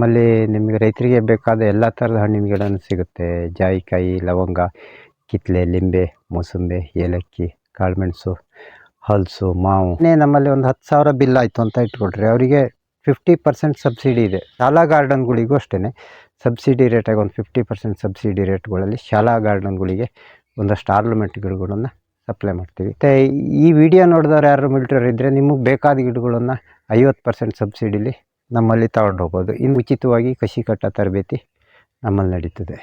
ನಮ್ಮಲ್ಲಿ ನಿಮಗೆ ರೈತರಿಗೆ ಬೇಕಾದ ಎಲ್ಲ ಥರದ ಹಣ್ಣಿನ ಗಿಡನೂ ಸಿಗುತ್ತೆ. ಜಾಯಿಕಾಯಿ, ಲವಂಗ ಕಿತ್ತಲೆ ಲಿಂಬೆ, ಮೂಸಂಬಿ, ಏಲಕ್ಕಿ, ಕಾಳುಮೆಣಸು, ಹಲಸು, ಮಾವು. ನಮ್ಮಲ್ಲಿ ಒಂದು ಹತ್ತು ಸಾವಿರ ಬಿಲ್ ಆಯಿತು ಅಂತ ಇಟ್ಕೊಳ್ರಿ ಅವರಿಗೆ ಫಿಫ್ಟಿ ಪರ್ಸೆಂಟ್ ಸಬ್ಸಿಡಿ ಇದೆ. ಶಾಲಾ ಗಾರ್ಡನ್ಗಳಿಗೂ ಅಷ್ಟೇ ಸಬ್ಸಿಡಿ ರೇಟಾಗಿ ಒಂದು ಫಿಫ್ಟಿ ಪರ್ಸೆಂಟ್ ಸಬ್ಸಿಡಿ ರೇಟ್ಗಳಲ್ಲಿ ಶಾಲಾ ಗಾರ್ಡನ್ಗಳಿಗೆ ಒಂದಷ್ಟು ಆರ್ಲಮೆಂಟ್ ಗಿಡಗಳನ್ನು ಸಪ್ಲೈ ಮಾಡ್ತೀವಿ. ಮತ್ತು ಈ ವಿಡಿಯೋ ನೋಡಿದವ್ರು ಯಾರು ಮಿಲ್ಟ್ರಿ ಇದ್ದರೆ ನಿಮಗೆ ಬೇಕಾದ ಗಿಡಗಳನ್ನು ಐವತ್ತು ಪರ್ಸೆಂಟ್ ಸಬ್ಸಿಡಿಲಿ ನಮ್ಮಲ್ಲಿ ತಗೊಂಡು ಹೋಗ್ಬೋದು ಇನ್ನು ಉಚಿತವಾಗಿ ಕಸಿ ಕಟ್ಟ ತರಬೇತಿ ನಮ್ಮಲ್ಲಿ ನಡೀತದೆ.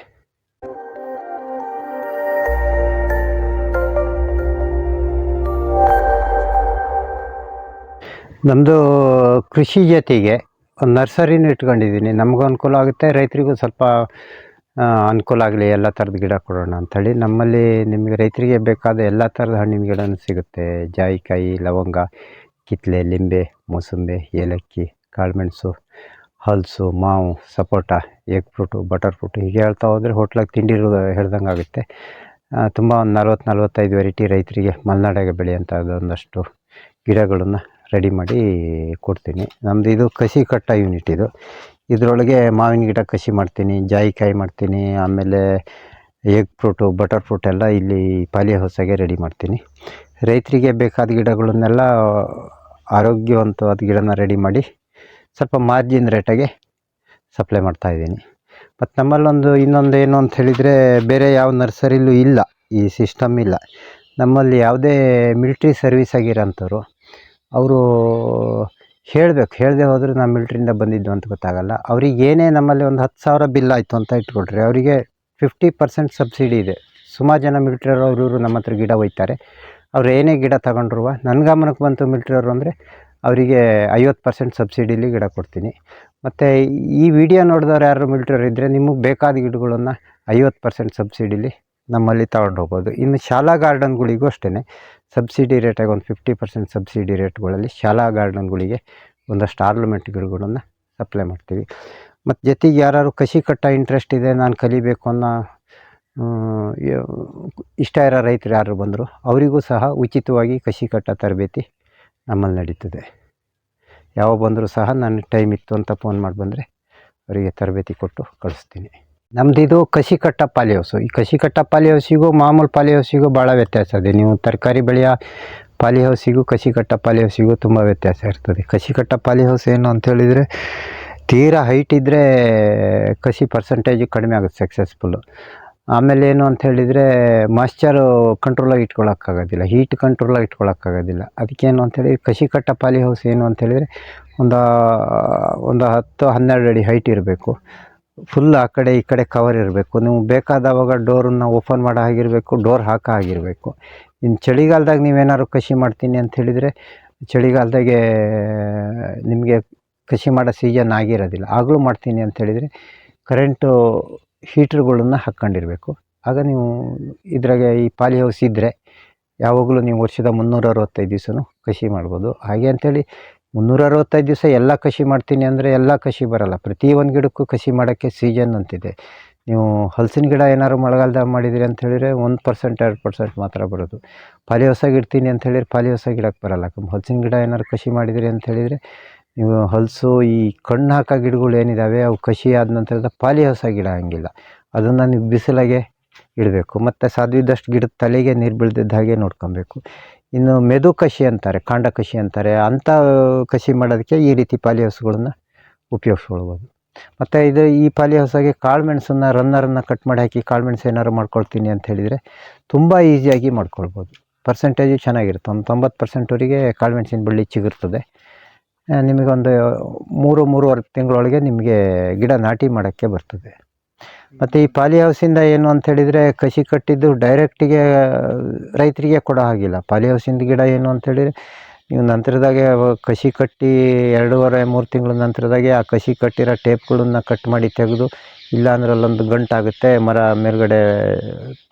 ನಮ್ಮದು ಕೃಷಿ ಜೊತೆಗೆ ಒಂದು ನರ್ಸರಿನೂ ಇಟ್ಕೊಂಡಿದ್ದೀನಿ. ನಮಗೂ ಅನುಕೂಲ ಆಗುತ್ತೆ. ರೈತರಿಗೂ ಸ್ವಲ್ಪ ಅನುಕೂಲ ಆಗಲಿ. ಎಲ್ಲ ಥರದ ಗಿಡ ಕೊಡೋಣ ಅಂಥೇಳಿ ನಮ್ಮಲ್ಲಿ ನಿಮಗೆ ರೈತರಿಗೆ ಬೇಕಾದ ಎಲ್ಲ ಥರದ ಹಣ್ಣಿನ ಗಿಡನೂ ಸಿಗುತ್ತೆ. ಜಾಯಿಕಾಯಿ, ಲವಂಗ ಕಿತ್ತಲೆ ಲಿಂಬೆ, ಮೂಸಂಬೆ, ಏಲಕ್ಕಿ. ಕಾಳುಮೆಣಸು ಹಲಸು, ಮಾವು, ಸಪೋಟ, ಎಗ್ ಫ್ರೂಟು, ಬಟರ್ ಫ್ರೂಟು ಹೀಗೆ ಹೇಳ್ತಾ ಹೋದರೆ ಹೋಟ್ಲಾಗ ತಿಂಡಿ ಹೇಳ್ದಂಗೆ ಆಗುತ್ತೆ. ತುಂಬ ಒಂದು ನಲ್ವತ್ತು, ನಲ್ವತ್ತೈದು ವೆರೈಟಿ ರೈತರಿಗೆ ಮಲೆನಾಡಾಗೆ ಬೆಳೆಯೋಂಥದ್ದು ಒಂದಷ್ಟು ಗಿಡಗಳನ್ನು ರೆಡಿ ಮಾಡಿ ಕೊಡ್ತೀನಿ. ನಮ್ಮದು ಇದು ಕಸಿ ಕಟ್ಟ ಯೂನಿಟ್ ಇದು. ಇದರೊಳಗೆ ಮಾವಿನ ಗಿಡ ಕಸಿ ಮಾಡ್ತೀನಿ, ಜಾಯಿಕಾಯಿ ಮಾಡ್ತೀನಿ, ಆಮೇಲೆ ಎಗ್ ಫ್ರೂಟು, ಬಟರ್ ಫ್ರೂಟ್ ಎಲ್ಲ ಇಲ್ಲಿ ಪಾಲಿ ಹೊಸಗೆ ರೆಡಿ ಮಾಡ್ತೀನಿ. ರೈತರಿಗೆ ಬೇಕಾದ ಗಿಡಗಳನ್ನೆಲ್ಲ ಆರೋಗ್ಯವಂತವಾದ ಗಿಡನ ರೆಡಿ ಮಾಡಿ ಸ್ವಲ್ಪ ಮಾರ್ಜಿನ್ ರೇಟಾಗೆ ಸಪ್ಲೈ ಮಾಡ್ತಾ ಇದ್ದೀನಿ. ಮತ್ತು ನಮ್ಮಲ್ಲೊಂದು ಇನ್ನೊಂದು ಏನು ಅಂತ ಹೇಳಿದರೆ ಬೇರೆ ಯಾವ ನರ್ಸರಿಲೂ ಇಲ್ಲ, ಈ ಸಿಸ್ಟಮ್ ಇಲ್ಲ. ನಮ್ಮಲ್ಲಿ ಯಾವುದೇ ಮಿಲ್ಟ್ರಿ ಸರ್ವಿಸ್ ಆಗಿರೋಂಥವ್ರು, ಅವರು ಹೇಳಬೇಕು, ಹೇಳದೆ ಹೋದರೆ ನಾವು ಮಿಲ್ಟ್ರಿಯಿಂದ ಬಂದಿದ್ದು ಅಂತ ಗೊತ್ತಾಗಲ್ಲ. ಅವ್ರಿಗೆ ಏನೇ ನಮ್ಮಲ್ಲಿ ಒಂದು ಹತ್ತು ಸಾವಿರ ಬಿಲ್ ಆಯಿತು ಅಂತ ಇಟ್ಕೊಳ್ರಿ ಅವರಿಗೆ ಫಿಫ್ಟಿ ಪರ್ಸೆಂಟ್ ಸಬ್ಸಿಡಿ ಇದೆ. ಸುಮಾರು ಜನ ಮಿಲ್ಟ್ರಿಯವರು ಅವರು ಇವರು ನಮ್ಮ ಹತ್ರ ಗಿಡ ಒಯ್ತಾರೆ. ಅವ್ರು ಏನೇ ಗಿಡ ತಗೊಂಡ್ರು, ನನ್ನ ಗಮನಕ್ಕೆ ಬಂತು ಮಿಲ್ಟ್ರಿಯವರು ಅಂದರೆ ಅವರಿಗೆ ಐವತ್ತು ಪರ್ಸೆಂಟ್ ಸಬ್ಸಿಡಿಲಿ ಗಿಡ ಕೊಡ್ತೀನಿ. ಮತ್ತು ಈ ವಿಡಿಯೋ ನೋಡಿದವ್ರು ಯಾರು ಮಿಲ್ಟ್ರಿಯವರು ಇದ್ದರೆ ನಿಮಗೆ ಬೇಕಾದ ಗಿಡಗಳನ್ನು ಐವತ್ತು ಪರ್ಸೆಂಟ್ ಸಬ್ಸಿಡಿಲಿ ನಮ್ಮಲ್ಲಿ ತಗೊಂಡು ಹೋಗ್ಬೋದು. ಇನ್ನು ಶಾಲಾ ಗಾರ್ಡನ್ಗಳಿಗೂ ಅಷ್ಟೇ ಸಬ್ಸಿಡಿ ರೇಟಾಗಿ ಒಂದು ಫಿಫ್ಟಿ ಪರ್ಸೆಂಟ್ ಸಬ್ಸಿಡಿ ರೇಟ್ಗಳಲ್ಲಿ ಶಾಲಾ ಗಾರ್ಡನ್ಗಳಿಗೆ ಒಂದಷ್ಟು ಆರ್ಲಮೆಂಟ್ ಗಿಡಗಳನ್ನು ಸಪ್ಲೈ ಮಾಡ್ತೀವಿ. ಮತ್ತು ಜೊತೆಗೆ ಯಾರು ಕಸಿ ಕಟ್ಟ ಇಂಟ್ರೆಸ್ಟ್ ಇದೆ, ನಾನು ಕಲಿಬೇಕು ಅನ್ನೋ ಇಷ್ಟ ಇರೋ ರೈತರು ಯಾರು ಬಂದರು, ಅವರಿಗೂ ಸಹ ಉಚಿತವಾಗಿ ಕಸಿ ಕಟ್ಟ ತರಬೇತಿ ನಮ್ಮಲ್ಲಿ ನಡೀತದೆ. ಯಾವ ಬಂದರೂ ಸಹ ನನ್ನ ಟೈಮ್ ಇತ್ತು ಅಂತ ಫೋನ್ ಮಾಡಿ ಬಂದರೆ ಅವರಿಗೆ ತರಬೇತಿ ಕೊಟ್ಟು ಕಳಿಸ್ತೀನಿ. ನಮ್ಮದು ಇದು ಕಸಿ ಕಟ್ಟ ಪಾಲಿ ಹೌಸು ಈ ಕಸಿ ಕಟ್ಟ ಪಾಲಿ ಹೌಸಿಗೂ ಮಾಮೂಲು ಪಾಲಿ ಹೌಸಿಗೂ ಭಾಳ ವ್ಯತ್ಯಾಸ ಇದೆ. ನೀವು ತರಕಾರಿ ಬೆಳೆಯ ಪಾಲಿ ಹೌಸಿಗೂ ಕಸಿ ಕಟ್ಟ ಪಾಲಿ ಹೌಸಿಗೂ ತುಂಬ ವ್ಯತ್ಯಾಸ ಇರ್ತದೆ. ಕಸಿ ಕಟ್ಟ ಪಾಲಿ ಹೌಸ್ ಏನು ಅಂತ ಹೇಳಿದರೆ ತೀರಾ ಹೈಟ್ ಇದ್ದರೆ ಕಸಿ ಪರ್ಸೆಂಟೇಜು ಕಡಿಮೆ ಆಗುತ್ತೆ ಸಕ್ಸಸ್ಫುಲ್ಲು ಆಮೇಲೆ ಏನು ಅಂತ ಹೇಳಿದರೆ ಮಾಯ್ಶ್ಚರು ಕಂಟ್ರೋಲಾಗಿ ಇಟ್ಕೊಳ್ಳೋಕ್ಕಾಗೋದಿಲ್ಲ ಹೀಟ್ ಕಂಟ್ರೋಲಾಗಿ ಇಟ್ಕೊಳ್ಳೋಕ್ಕಾಗೋದಿಲ್ಲ ಅದಕ್ಕೇನು ಅಂತೇಳಿ ಕಸಿ ಕಟ್ಟ ಪಾಲಿ ಹೌಸ್ ಏನು ಅಂತ ಹೇಳಿದರೆ, ಒಂದು ಒಂದು ಹತ್ತು, ಹನ್ನೆರಡು ಅಡಿ ಹೈಟ್ ಇರಬೇಕು. ಫುಲ್ ಆ ಕಡೆ, ಈ ಕಡೆ ಕವರ್ ಇರಬೇಕು. ನೀವು ಬೇಕಾದವಾಗ ಡೋರನ್ನು ಓಪನ್ ಮಾಡೋ ಆಗಿರಬೇಕು ಡೋರ್ ಹಾಕೋ ಆಗಿರಬೇಕು ಇನ್ನು ಚಳಿಗಾಲದಾಗ ನೀವೇನಾದ್ರು ಕಸಿ ಮಾಡ್ತೀನಿ ಅಂತ ಹೇಳಿದರೆ, ಚಳಿಗಾಲದಾಗೆ, ನಿಮಗೆ ಕಸಿ ಮಾಡೋ ಸೀಸನ್ ಆಗಿರೋದಿಲ್ಲ. ಆಗಲೂ ಮಾಡ್ತೀನಿ ಅಂತ ಹೇಳಿದರೆ ಕರೆಂಟು ಹೀಟ್ರುಗಳನ್ನ ಹಾಕ್ಕೊಂಡಿರ್ಬೇಕು. ಆಗ ನೀವು ಇದ್ರಾಗೆ ಈ ಪಾಲಿ ಹೌಸ್ ಇದ್ದರೆ ಯಾವಾಗಲೂ ನೀವು ವರ್ಷದ ಮುನ್ನೂರ ಅರವತ್ತೈದು ದಿವಸನೂ ಕಸಿ ಮಾಡ್ಬೋದು. ಹಾಗೆ ಅಂಥೇಳಿ ಮುನ್ನೂರ ಅರವತ್ತೈದು ದಿವಸ ಎಲ್ಲ ಕಸಿ ಮಾಡ್ತೀನಿ ಅಂದರೆ ಎಲ್ಲ ಕಸಿ ಬರಲ್ಲ. ಪ್ರತಿ ಒಂದು ಗಿಡಕ್ಕೂ ಕಸಿ ಮಾಡೋಕ್ಕೆ ಸೀಸನ್ ಅಂತಿದೆ. ನೀವು ಹಲಸಿನ ಗಿಡ ಏನಾದ್ರು ಮಳೆಗಾಲದಾಗ ಮಾಡಿದಿರಿ ಅಂತ ಹೇಳಿದರೆ ಒಂದು ಪರ್ಸೆಂಟ್, ಎರಡು ಪರ್ಸೆಂಟ್ ಮಾತ್ರ ಬರೋದು. ಪಾಲಿ ಹೊಸ ಇಡ್ತೀನಿ ಅಂತ ಹೇಳಿದ್ರೆ ಪಾಲಿ ಹೊಸ ಗಿಡಕ್ಕೆ ಬರಲ್ಲ. ಹಲಸಿನ ಗಿಡ ಏನಾದ್ರು ಕಸಿ ಮಾಡಿದಿರಿ ಅಂತ ಹೇಳಿದರೆ ನೀವು ಹಲಸು, ಈ ಕಣ್ಣು ಹಾಕೋ ಗಿಡಗಳು ಏನಿದ್ದಾವೆ ಅವು ಕಸಿ ಆದ ನಂತರದ ಪಾಲಿ ಹೊಸ ಗಿಡ ಹಂಗಿಲ್ಲ. ಅದನ್ನು ನೀವು ಬಿಸಿಲಾಗೆ ಇಡಬೇಕು. ಮತ್ತು ಸಾಧ್ಯವಿದ್ದಷ್ಟು ಗಿಡದ ತಲೆಗೆ ನೀರು ಬೀಳ್ದಿದ್ದ ಹಾಗೆ ನೋಡ್ಕೊಬೇಕು. ಇನ್ನು ಮೆದು ಕಸಿ ಅಂತಾರೆ, ಕಾಂಡ ಕಸಿ ಅಂತಾರೆ, ಅಂಥ ಕಸಿ ಮಾಡೋದಕ್ಕೆ ಈ ರೀತಿ ಪಾಲಿ ಹೊಸಗಳನ್ನು ಉಪಯೋಗಿಸ್ಕೊಳ್ಬೋದು. ಮತ್ತು ಇದು ಈ ಪಾಲಿ ಹೊಸಗೆ ಕಾಳು ಮೆಣಸನ್ನು ರನ್ನರನ್ನು ಕಟ್ ಮಾಡಿ ಹಾಕಿ ಕಾಳುಮೆಣಸು ಏನಾದ್ರು ಮಾಡ್ಕೊಳ್ತೀನಿ ಅಂತ ಹೇಳಿದರೆ ತುಂಬ ಈಸಿಯಾಗಿ ಮಾಡ್ಕೊಳ್ಬೋದು. ಪರ್ಸೆಂಟೇಜು ಚೆನ್ನಾಗಿರುತ್ತೆ. ಒಂದು ತೊಂಬತ್ತು ಪರ್ಸೆಂಟ್ವರೆಗೆ ಕಾಳುಮೆಣಸಿನ ಬಳ್ಳಿ ಚಿಗುರ್ತದೆ. ನಿಮಗೊಂದು ಮೂರು, ಮೂರುವರೆ ತಿಂಗಳೊಳಗೆ ನಿಮಗೆ ಗಿಡ ನಾಟಿ ಮಾಡೋಕ್ಕೆ ಬರ್ತದೆ. ಮತ್ತು ಈ ಪಾಲಿ ಹೌಸಿಂದ ಏನು ಅಂತ ಹೇಳಿದರೆ ಕಸಿ ಕಟ್ಟಿದ್ದು ಡೈರೆಕ್ಟಿಗೆ, ರೈತರಿಗೆ ಕೊಡೋ ಹಾಗಿಲ್ಲ. ಪಾಲಿ ಹೌಸಿಂದ ಗಿಡ ಏನು ಅಂತ ಹೇಳಿದರೆ ನೀವು ನಂತರದಾಗೆ ಕಸಿ ಕಟ್ಟಿ ಎರಡೂವರೆ, ಮೂರು ತಿಂಗಳ ನಂತರದಾಗೆ ಆ ಕಸಿ ಕಟ್ಟಿರೋ ಟೇಪ್ಗಳನ್ನ ಕಟ್ ಮಾಡಿ ತೆಗೆದು ಇಲ್ಲ ಅಂದ್ರೆ ಅಲ್ಲೊಂದು ಗಂಟಾಗುತ್ತೆ, ಮರ ಮೇಲುಗಡೆ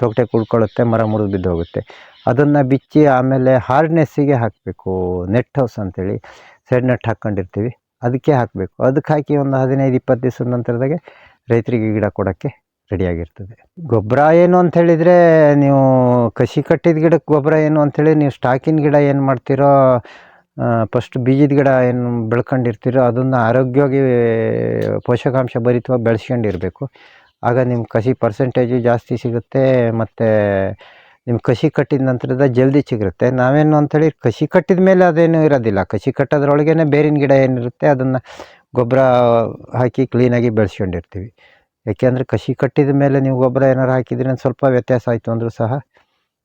ತೊಗಟೆ ಕುಡ್ಕೊಳ್ಳುತ್ತೆ, ಮರ ಮುರಿದು ಬಿದ್ದು ಹೋಗುತ್ತೆ ಅದನ್ನು ಬಿಚ್ಚಿ ಆಮೇಲೆ ಹಾರ್ಡ್ನೆಸ್ಸಿಗೆ ಹಾಕಬೇಕು ನೆಟ್ ಹೌಸ್ ಅಂತೇಳಿ. ಸೈಡ್ ನೆಟ್ ಹಾಕ್ಕೊಂಡಿರ್ತೀವಿ. ಅದಕ್ಕೆ ಹಾಕಬೇಕು. ಅದಕ್ಕೆ ಹಾಕಿ ಒಂದು ಹದಿನೈದು, ಇಪ್ಪತ್ತು ದಿವಸದ ನಂತರದಾಗೆ ರೈತರಿಗೆ ಗಿಡ ಕೊಡೋಕ್ಕೆ ರೆಡಿಯಾಗಿರ್ತದೆ. ಗೊಬ್ಬರ ಏನು ಅಂತ ಹೇಳಿದರೆ ನೀವು ಕಸಿ ಕಟ್ಟಿದ ಗಿಡಕ್ಕೆ ಗೊಬ್ಬರ ಏನು ಅಂಥೇಳಿ ನೀವು ಸ್ಟಾಕಿನ ಗಿಡ ಏನು ಮಾಡ್ತೀರೋ ಫಸ್ಟ್ ಬೀಜದ ಗಿಡ ಏನು ಬೆಳ್ಕೊಂಡಿರ್ತೀರೋ ಅದನ್ನು ಆರೋಗ್ಯವಾಗಿ ಪೋಷಕಾಂಶ ಭರಿತವಾಗಿ ಬೆಳೆಸ್ಕೊಂಡಿರಬೇಕು. ಆಗ ನಿಮ್ಮ ಕಸಿ ಪರ್ಸೆಂಟೇಜು ಜಾಸ್ತಿ ಸಿಗುತ್ತೆ ಮತ್ತು ನಿಮ್ಮ ಕಸಿ ಕಟ್ಟಿದ ನಂತರದ ಜಲ್ದಿ ಚಿಗುರುತ್ತೆ. ನಾವೇನು ಅಂಥೇಳಿ ಕಸಿ ಕಟ್ಟಿದ ಮೇಲೆ ಅದೇನು ಇರೋದಿಲ್ಲ. ಕಸಿ ಕಟ್ಟೋದ್ರೊಳಗೇ ಬೇರಿನ ಗಿಡ ಏನಿರುತ್ತೆ ಅದನ್ನು ಗೊಬ್ಬರ ಹಾಕಿ ಕ್ಲೀನಾಗಿ ಬೆಳೆಸ್ಕೊಂಡಿರ್ತೀವಿ. ಯಾಕೆಂದರೆ ಕಸಿ ಕಟ್ಟಿದ ಮೇಲೆ ನೀವು ಗೊಬ್ಬರ ಏನಾರು ಹಾಕಿದ್ರೆ ಸ್ವಲ್ಪ ವ್ಯತ್ಯಾಸ ಆಯಿತು ಅಂದರೂ ಸಹ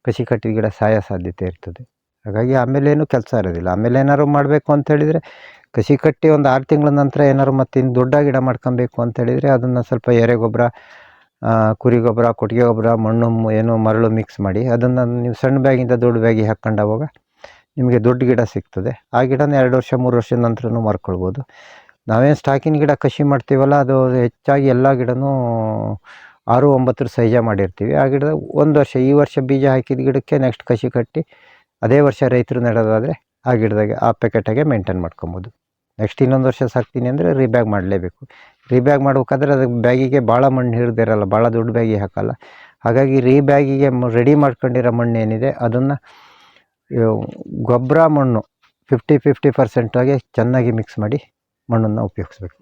ಕಸಿ ಕಟ್ಟಿದ ಗಿಡ ಸಾಯೋ ಸಾಧ್ಯತೆ ಇರ್ತದೆ. ಹಾಗಾಗಿ ಆಮೇಲೆ ಏನು ಕೆಲಸ ಇರೋದಿಲ್ಲ. ಆಮೇಲೆ ಏನಾದ್ರು ಮಾಡಬೇಕು ಅಂತ ಹೇಳಿದರೆ ಕಸಿ ಕಟ್ಟಿ ಒಂದು ಆರು ತಿಂಗಳ ನಂತರ ಏನಾದ್ರು ಮತ್ತೆ ಇನ್ನು ದೊಡ್ಡ ಗಿಡ ಮಾಡ್ಕೊಬೇಕು ಅಂತ ಹೇಳಿದರೆ ಅದನ್ನು ಸ್ವಲ್ಪ ಎರೆ ಗೊಬ್ಬರ ಕುರಿ ಗೊಬ್ಬರ, ಕೊಟ್ಟಿಗೆ ಗೊಬ್ಬರ, ಮಣ್ಣು ಏನು ಮರಳು ಮಿಕ್ಸ್ ಮಾಡಿ, ಅದನ್ನು ನೀವು ಸಣ್ಣ ಬ್ಯಾಗಿಂದ ದೊಡ್ಡ ಬ್ಯಾಗಿಗೆ ಹಾಕ್ಕೊಂಡು ಅವಾಗ ನಿಮಗೆ ದೊಡ್ಡ ಗಿಡ ಸಿಗ್ತದೆ. ಆ ಗಿಡನ ಎರಡು ವರ್ಷ, ಮೂರು ವರ್ಷದ ನಂತರನೂ ಮಾರ್ಕೊಳ್ಬೋದು. ನಾವೇನು ಸ್ಟಾಕಿನ ಗಿಡ ಕಸಿ ಮಾಡ್ತೀವಲ್ಲ, ಅದು ಹೆಚ್ಚಾಗಿ ಎಲ್ಲ ಗಿಡನೂ ಆರು, ಒಂಬತ್ತರ ಸೈಜ ಮಾಡಿರ್ತೀವಿ. ಆ ಗಿಡ ಒಂದು ವರ್ಷ, ಈ ವರ್ಷ ಬೀಜ ಹಾಕಿದ ಗಿಡಕ್ಕೆ ನೆಕ್ಸ್ಟ್ ಕಸಿ ಕಟ್ಟಿ ಅದೇ ವರ್ಷ ರೈತರು ನೆಡೋದಾದರೆ ಆ ಗಿಡದಾಗೆ, ಆ ಪ್ಯಾಕೆಟಾಗೆ ಮೇಂಟೈನ್ ಮಾಡ್ಕೊಬೋದು. ನೆಕ್ಸ್ಟ್ ಇನ್ನೊಂದು ವರ್ಷ ಸಾಕ್ತೀನಿ ಅಂದರೆ ರೀಬ್ಯಾಗ್ ಮಾಡಲೇಬೇಕು. ರೀಬ್ಯಾಗ್ ಮಾಡ್ಬೇಕಾದ್ರೆ ಅದಕ್ಕೆ ಬ್ಯಾಗಿಗೆ ಭಾಳ ಮಣ್ಣು ಹಿಡ್ದಿರಲ್ಲ ಭಾಳ ದೊಡ್ಡ ಬ್ಯಾಗಿ ಹಾಕಲ್ಲ. ಹಾಗಾಗಿ ರೀ ಬ್ಯಾಗಿಗೆ ರೆಡಿ ಮಾಡ್ಕೊಂಡಿರೋ ಮಣ್ಣು ಏನಿದೆ, ಅದನ್ನು ಗೊಬ್ಬರ ಮಣ್ಣು ಫಿಫ್ಟಿ ಫಿಫ್ಟಿ ಪರ್ಸೆಂಟಾಗಿ ಚೆನ್ನಾಗಿ ಮಿಕ್ಸ್ ಮಾಡಿ ಮಣ್ಣನ್ನು ಉಪಯೋಗಿಸ್ಬೇಕು.